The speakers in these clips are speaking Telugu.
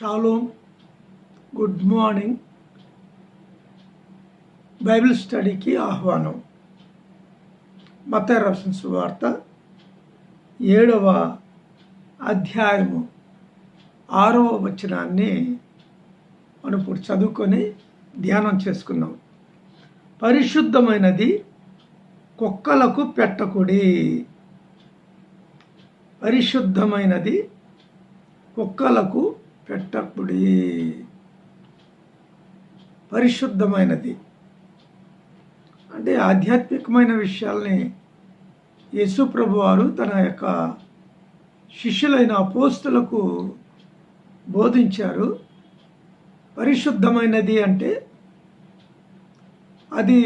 షాలోమ్ గుడ్ మార్నింగ్ బైబిల్ స్టడీకి ఆహ్వానం. మత రాసిన సువార్త ఏడవ అధ్యాయము ఆరవ వచనాన్ని మనం ఇప్పుడు చదువుకొని ధ్యానం చేసుకున్నాం. పరిశుద్ధమైనది కుక్కలకు పెట్టకుడి పరిశుద్ధమైనది కుక్కలకు పెట్టకుడి పరిశుద్ధమైనది. అంటే ఆధ్యాత్మికమైన విషయాల్ని యేసు ప్రభు వారు తన యొక్క శిష్యులైన అపోస్తులకు బోధించారు. పరిశుద్ధమైనది అంటే అది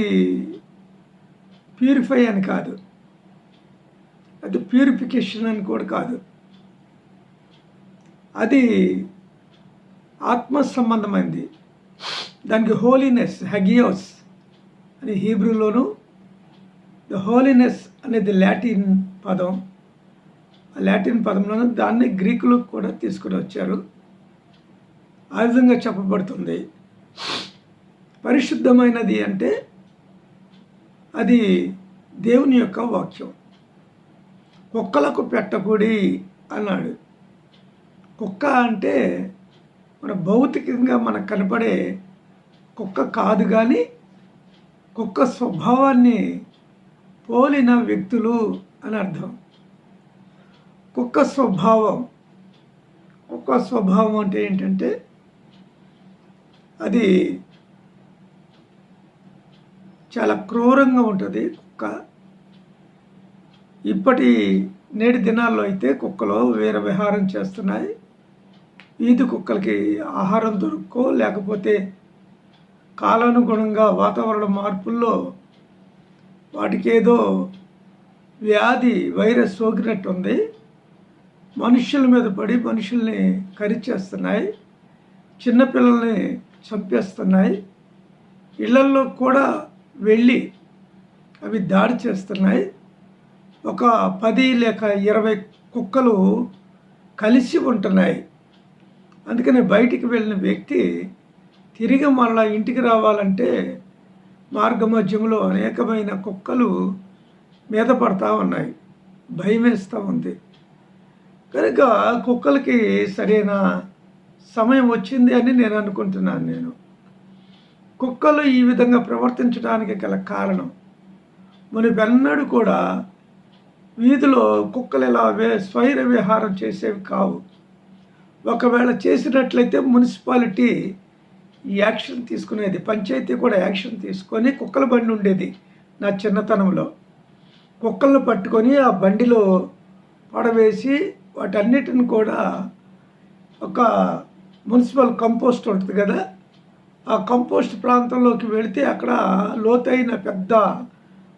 ప్యూరిఫై అని కాదు. అది ప్యూరిఫికేషన్ అని కూడా కాదు. అది ఆత్మ సంబంధమైంది దానికి హోలీనెస్ హగియోస్ అని హీబ్రూలోను ద హోలీనెస్ అనేది లాటిన్ పదం. ఆ లాటిన్ పదంలోను దాన్ని గ్రీకులు కూడా తీసుకుని వచ్చారు. ఆ విధంగా చెప్పబడుతుంది. పరిశుద్ధమైనది అంటే అది దేవుని యొక్క వాక్యం. కుక్కలకు పెట్టకూడి అన్నాడు. కుక్క అంటే మన భౌతికంగా మనకు కనపడే కుక్క కాదు కానీ కుక్క స్వభావాన్ని పోలిన వ్యక్తులు అని అర్థం. కుక్క స్వభావం కుక్క స్వభావం అంటే ఏంటంటే అది చాలా క్రూరంగా ఉంటుంది కుక్క. ఇప్పటి నేటి దినాల్లో అయితే కుక్కలో వీర విహారం చేస్తున్నాయి. వీధి కుక్కలకి ఆహారం దొరుక్కో లేకపోతే కాలానుగుణంగా వాతావరణ మార్పుల్లో వాటికి ఏదో వ్యాధి వైరస్ సోకినట్టు ఉంది మనుషుల మీద పడి మనుషుల్ని కరిచేస్తున్నాయి. చిన్నపిల్లల్ని చంపేస్తున్నాయి. ఇళ్ళల్లో కూడా వెళ్ళి అవి దాడి చేస్తున్నాయి. ఒక పది లేక ఇరవై కుక్కలు కలిసి ఉంటున్నాయి. అందుకని బయటికి వెళ్ళిన వ్యక్తి తిరిగి మళ్ళా ఇంటికి రావాలంటే మార్గమధ్యంలో అనేకమైన కుక్కలు మీద పడతా ఉన్నాయి. భయం వేస్తూ ఉంది. కనుక కుక్కలకి సరైన సమయం వచ్చింది అని నేను అనుకుంటున్నాను నేను. కుక్కలు ఈ విధంగా ప్రవర్తించడానికి గల కారణం. మునిపెన్నడూ కూడా వీధిలో కుక్కలు ఇలా వే స్వైర విహారం చేసేవి కావు. ఒకవేళ చేసినట్లయితే మున్సిపాలిటీ యాక్షన్ తీసుకునేది పంచాయతీ కూడా యాక్షన్ తీసుకొని కుక్కల బండి ఉండేది నా చిన్నతనంలో. కుక్కలను పట్టుకొని ఆ బండిలో పడవేసి వాటన్నిటిని కూడా ఒక మున్సిపల్ కంపోస్ట్ ఉంటుంది కదా ఆ కంపోస్ట్ ప్రాంతంలోకి వెళితే అక్కడ లోతైన పెద్ద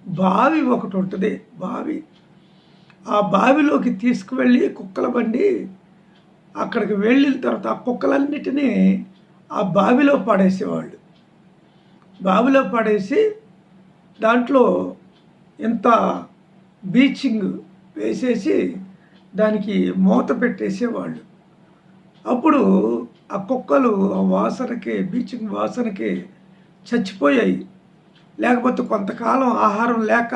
బావి ఒకటి ఉంటుంది బావి. ఆ బావిలోకి తీసుకువెళ్ళి కుక్కల బండి అక్కడికి వెళ్ళిన తర్వాత ఆ కుక్కలన్నిటినీ ఆ బావిలో పడేసేవాళ్ళు. బావిలో పడేసి దాంట్లో ఇంత బీచింగ్ వేసేసి దానికి మూత పెట్టేసేవాళ్ళు. అప్పుడు ఆ కుక్కలు ఆ వాసనకి బీచింగ్ వాసనకి చచ్చిపోయాయి. లేకపోతే కొంతకాలం ఆహారం లేక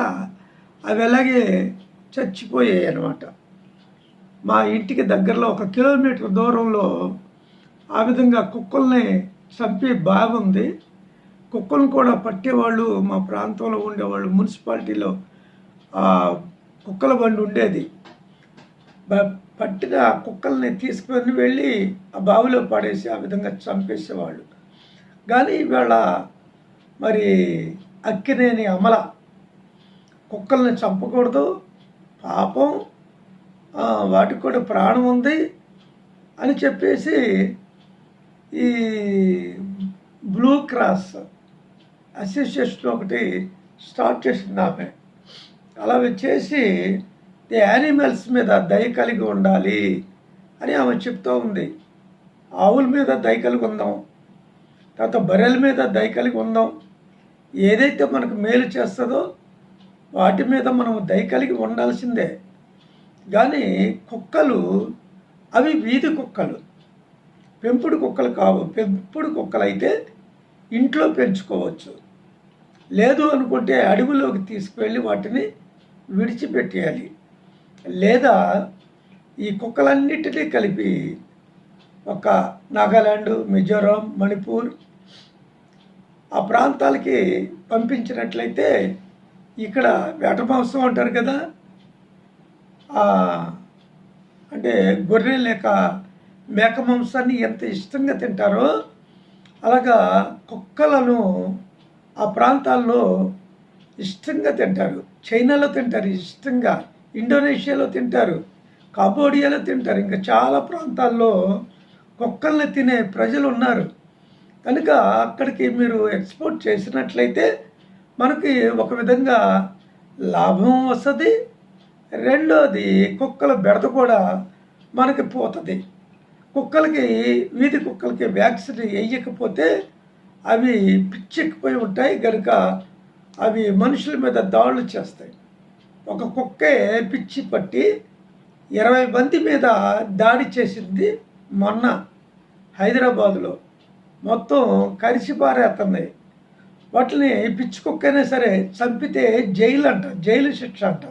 అవి అలాగే చచ్చిపోయాయి అన్నమాట. మా ఇంటికి దగ్గరలో ఒక కిలోమీటర్ దూరంలో ఆ విధంగా కుక్కల్ని చంపే బాగుంది. కుక్కలను కూడా పట్టేవాళ్ళు మా ప్రాంతంలో ఉండేవాళ్ళు మున్సిపాలిటీలో కుక్కల బండి ఉండేది. పట్టిన కుక్కల్ని తీసుకుని వెళ్ళి ఆ బావిలో పడేసి ఆ విధంగా చంపేసేవాళ్ళు. కానీ ఇవాళ మరి అక్కినేని అమల కుక్కల్ని చంపకూడదు. పాపం వాటికి కూడా ప్రాణం ఉంది అని చెప్పేసి ఈ బ్లూ క్రాస్ అసోసియేషన్ ఒకటి స్టార్ట్ చేసింది ఆమె. అలా చేసి ది యానిమల్స్ మీద దయ కలిగి ఉండాలి అని ఆమె చెప్తూ ఉంది. ఆవుల మీద దయ కలిగి ఉందాం తర్వాత బర్రెల మీద దయ కలిగి ఉందాం. ఏదైతే మనకు మేలు చేస్తుందో వాటి మీద మనం దయ కలిగి ఉండాల్సిందే. కానీ కుక్కలు అవి వీధి కుక్కలు. పెంపుడు కుక్కలు కావు పెంపుడు కుక్కలు అయితే ఇంట్లో పెంచుకోవచ్చు. లేదు అనుకుంటే అడవిలోకి తీసుకువెళ్ళి వాటిని విడిచిపెట్టేయాలి. లేదా ఈ కుక్కలన్నిటినీ కలిపి ఒక నాగాలాండ్ మిజోరాం మణిపూర్ ఆ ప్రాంతాలకి పంపించినట్లయితే ఇక్కడ వేట మాంసం అంటారు కదా అంటే గొర్రె లేక మేక మాంసాన్ని ఎంత ఇష్టంగా తింటారో అలాగా కుక్కలను ఆ ప్రాంతాల్లో ఇష్టంగా తింటారు. చైనాలో తింటారు ఇష్టంగా ఇండోనేషియాలో తింటారు కాబోడియాలో తింటారు. ఇంకా చాలా ప్రాంతాల్లో కుక్కల్ని తినే ప్రజలు ఉన్నారు కనుక అక్కడికి మీరు ఎక్స్పోర్ట్ చేసినట్లయితే మనకి ఒక విధంగా లాభం వస్తుంది రెండోది కుక్కల బెడద కూడా మనకి పోతుంది. కుక్కలకి వీధి కుక్కలకి వ్యాక్సిన్ వేయకపోతే అవి పిచ్చెక్కిపోయి ఉంటాయి కనుక అవి మనుషుల మీద దాడులు చేస్తాయి. ఒక కుక్కే పిచ్చి పట్టి ఇరవై మంది మీద దాడి చేసింది మొన్న హైదరాబాదులో. మొత్తం కలిసి పారేస్తున్నాయి వాటిని పిచ్చి కుక్కైనా సరే చంపితే జైలు అంట జైలు శిక్ష అంట.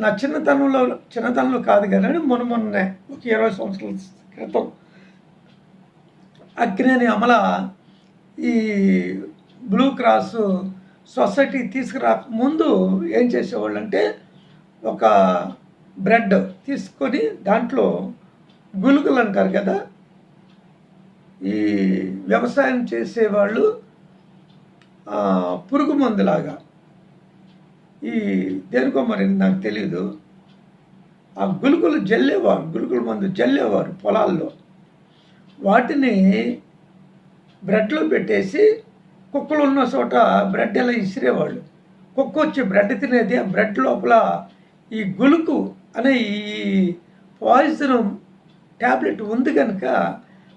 నా చిన్నతనంలో చిన్నతనంలో కాదు కానీ మొన్న మొన్నే ఒక ఇరవై సంవత్సరాల క్రితం అగ్నేని అమల ఈ బ్లూ క్రాస్ సొసైటీ తీసుకురాక ముందు ఏం చేసేవాళ్ళు అంటే ఒక బ్రెడ్ తీసుకొని దాంట్లో గులుగులు అంటారు కదా ఈ వ్యవసాయం చేసేవాళ్ళు పురుగు మందులాగా. ఈ దేనికో మరి నాకు తెలియదు ఆ గులుకులు జల్లేవారు గులుకుల మందు జల్లేవారు పొలాల్లో. వాటిని బ్రెడ్లో పెట్టేసి కుక్కలు ఉన్న చోట బ్రెడ్ ఎలా ఇసిరేవాళ్ళు. కుక్క వచ్చి బ్రెడ్ తినేది ఆ బ్రెడ్ లోపల ఈ గులుకు అనే ఈ పాయిజన్ ట్యాబ్లెట్ ఉంది కనుక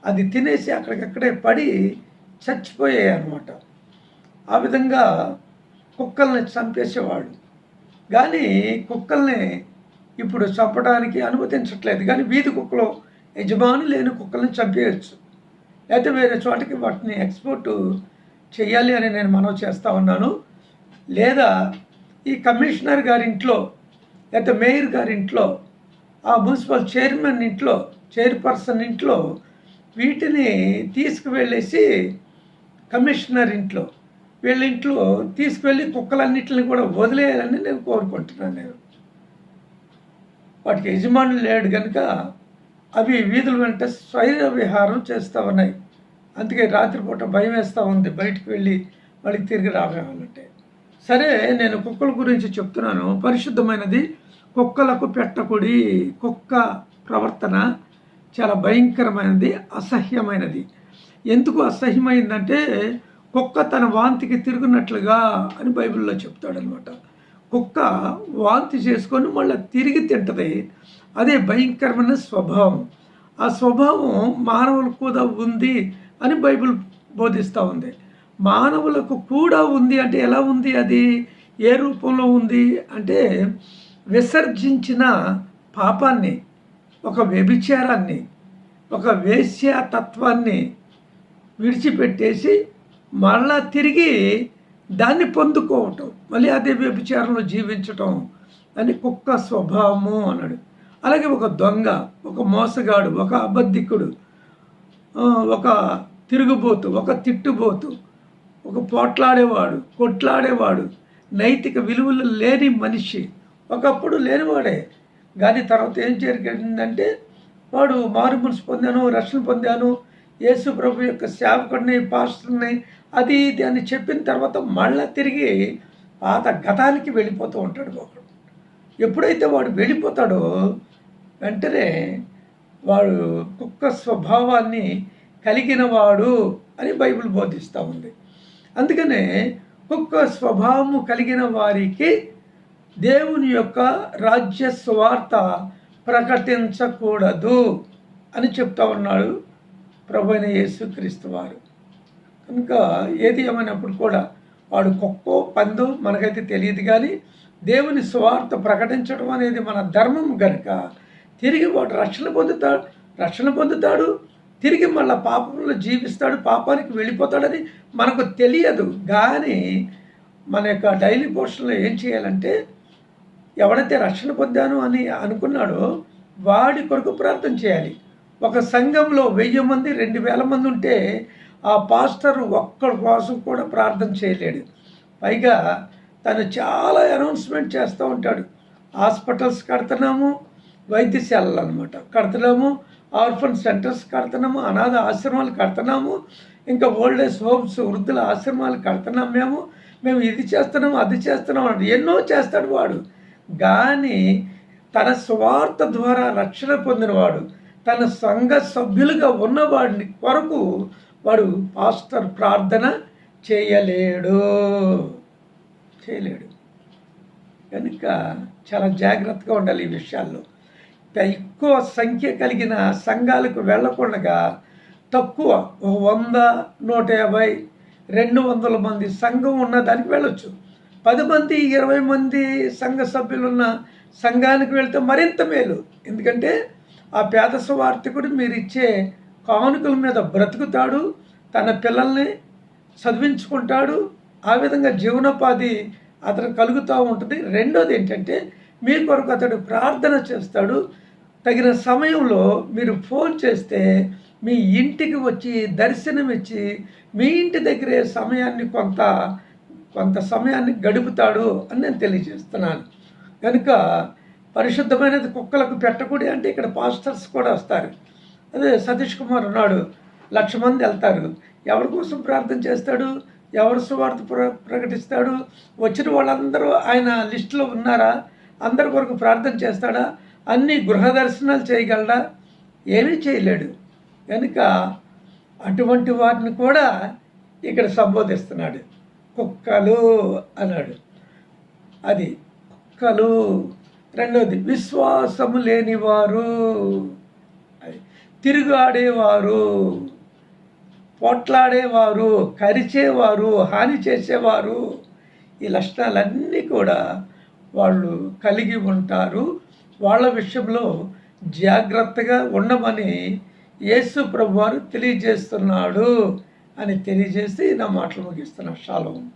అది తినేసి అక్కడికక్కడే పడి చచ్చిపోయాయి అనమాట ఆ విధంగా కుక్కల్ని చంపేసేవాడు. కానీ కుక్కల్ని ఇప్పుడు చంపడానికి అనుమతించట్లేదు. కానీ వీధి కుక్కలు యజమాని లేని కుక్కల్ని చంపేయచ్చు. లేకపోతే వేరే చోటకి వాటిని ఎక్స్పోర్ట్ చేయాలి అని నేను మనవి చేస్తూ ఉన్నాను. లేదా ఈ కమిషనర్ గారి ఇంట్లో లేకపోతే మేయర్ గారి ఇంట్లో ఆ మున్సిపల్ చైర్మన్ ఇంట్లో చైర్పర్సన్ ఇంట్లో వీటిని తీసుకువెళ్ళేసి కమిషనర్ ఇంట్లో వీళ్ళ ఇంట్లో తీసుకువెళ్ళి కుక్కలన్నింటిని కూడా వదిలేయాలని నేను కోరుకుంటున్నాను నేను. వాటికి యజమానులు లేడు కనుక అవి వీధులు వెంట స్వైర విహారం చేస్తూ ఉన్నాయి. అందుకే రాత్రిపూట భయం వేస్తూ ఉంది. బయటికి వెళ్ళి వాళ్ళకి తిరిగి రావాలంటే. సరే నేను కుక్కల గురించి చెప్తున్నాను. పరిశుద్ధమైనది కుక్కలకు పెట్టకుడి. కుక్క ప్రవర్తన చాలా భయంకరమైనది అసహ్యమైనది. ఎందుకు అసహ్యమైందంటే కుక్క తన వాంతికి తిరుగునట్లుగా అని బైబిల్లో చెప్తాడనమాట. కుక్క వాంతి చేసుకొని మళ్ళీ తిరిగి తింటది. అదే భయంకరమైన స్వభావం. ఆ స్వభావం మానవులకు కూడా ఉంది అని బైబిల్ బోధిస్తూ ఉంది. మానవులకు కూడా ఉంది అంటే ఎలా ఉంది అది? ఏ రూపంలో ఉంది? అంటే విసర్జించిన పాపాన్ని ఒక వ్యభిచారాన్ని ఒక వేశ్యాతత్వాన్ని విడిచిపెట్టేసి మరలా తిరిగి దాన్ని పొందుకోవటం మళ్ళీ అదే వ్యభిచారంలో జీవించటం అని కుక్క స్వభావము అన్నాడు. అలాగే ఒక దొంగ ఒక మోసగాడు ఒక అబద్ధికుడు ఒక తిరుగుబోతు ఒక తిట్టుబోతు ఒక పోట్లాడేవాడు కొట్లాడేవాడు నైతిక విలువలు లేని మనిషి ఒకప్పుడు లేనివాడే. కానీ తర్వాత ఏం జరిగిందంటే వాడు మారు మనసు పొందాను రక్షణ పొందాను యేసు ప్రభు యొక్క సేవకుడిని పాస్టర్ని అది ఇది అని చెప్పిన తర్వాత మళ్ళా తిరిగి పాత గతానికి వెళ్ళిపోతూ ఉంటాడు ఒకడు. ఎప్పుడైతే వాడు వెళ్ళిపోతాడో వెంటనే వాడు కుక్క స్వభావాన్ని కలిగిన వాడు అని బైబిల్ బోధిస్తూ ఉంది. అందుకనే కుక్క స్వభావము కలిగిన వారికి దేవుని యొక్క రాజ్య స్వార్థ ప్రకటించకూడదు అని చెప్తా ఉన్నాడు ప్రభు యేసుక్రీస్తు వారు. కనుక ఏది ఏమైనప్పుడు కూడా వాడు కుక్కో పందో మనకైతే తెలియదు కానీ దేవుని స్వార్థ ప్రకటించడం అనేది మన ధర్మం గనుక తిరిగి వాడు రక్షణ పొందుతాడు రక్షణ పొందుతాడు తిరిగి మళ్ళీ పాపంలో జీవిస్తాడు పాపానికి వెళ్ళిపోతాడని మనకు తెలియదు. కానీ మన యొక్క డైలీ పోర్షన్లో ఏం చేయాలంటే ఎవడైతే రక్షణ పొందాను అని అనుకున్నాడో వాడి కొరకు ప్రార్థన చేయాలి. ఒక సంఘంలో వెయ్యి మంది రెండు వేల మంది ఉంటే ఆ పాస్టర్ ఒక్కడి కోసం కూడా ప్రార్థన చేయలేడు. పైగా తను చాలా అనౌన్స్మెంట్ చేస్తూ ఉంటాడు. హాస్పిటల్స్ కడుతున్నాము వైద్యశాలలు అనమాట కడుతున్నాము ఆర్ఫన్ సెంటర్స్ కడుతున్నాము అనాథ ఆశ్రమాలు కడుతున్నాము ఇంకా ఓల్డ్ ఏజ్ హోమ్స్ వృద్ధుల ఆశ్రమాలు కడుతున్నాం మేము మేము ఇది చేస్తున్నాము అది చేస్తున్నాం అంటే ఎన్నో చేస్తాడు వాడు. కానీ తన స్వార్థ ద్వారా రక్షణ పొందినవాడు తన సంఘ సభ్యులుగా ఉన్నవాడిని కొరకు వాడు పాస్టర్ ప్రార్థన చేయలేడు. చేయలేడు. కనుక చాలా జాగ్రత్తగా ఉండాలి ఈ విషయాల్లో. ఎక్కువ సంఖ్య కలిగిన సంఘాలకు వెళ్ళకుండా తక్కువ వంద నూట యాభై రెండు వందల మంది సంఘం ఉన్న దానికి వెళ్ళొచ్చు. పది మంది ఇరవై మంది సంఘ సభ్యులున్న సంఘానికి వెళ్తే మరింత మేలు. ఎందుకంటే ఆ పేద స్వార్థకుడు మీరు ఇచ్చే కానుకల మీద బ్రతుకుతాడు తన పిల్లల్ని చదివించుకుంటాడు ఆ విధంగా జీవనోపాధి అతను కలుగుతూ ఉంటుంది. రెండోది ఏంటంటే మీ కొరకు అతడు ప్రార్థన చేస్తాడు. తగిన సమయంలో మీరు ఫోన్ చేస్తే మీ ఇంటికి వచ్చి దర్శనం ఇచ్చి మీ ఇంటి దగ్గరే సమయాన్ని కొంత కొంత సమయాన్ని గడుపుతాడు అని నేను తెలియజేస్తున్నాను. కనుక పరిశుద్ధమైనది కుక్కలకు పెట్టకూడదు అంటే ఇక్కడ పాస్టర్స్ కూడా వస్తారు. అదే సతీష్ కుమార్ ఉన్నాడు. లక్ష మంది వెళ్తారు. ఎవరి కోసం ప్రార్థన చేస్తాడు? ఎవరు సువార్త ప్ర ప్రకటిస్తాడు? వచ్చిన వాళ్ళందరూ ఆయన లిస్టులో ఉన్నారా? అందరి కొరకు ప్రార్థన చేస్తాడా? అన్ని గృహ దర్శనాలు చేయగలడా? ఏమీ చేయలేడు. కనుక అటువంటి వారిని కూడా ఇక్కడ సంబోధిస్తున్నాడు. కుక్కలు అన్నాడు. అది కుక్కలు. రెండవది విశ్వాసము లేనివారు. తిరుగాడేవారు పోట్లాడేవారు కరిచేవారు హాని చేసేవారు ఈ లక్షణాలన్నీ కూడా వాళ్ళు కలిగి ఉంటారు. వాళ్ళ విషయంలో జాగ్రత్తగా ఉండమని యేసు ప్రభువారు తెలియజేస్తున్నాడు అని తెలియజేసి నా మాటలు ముగిస్తున్నా షాలోం.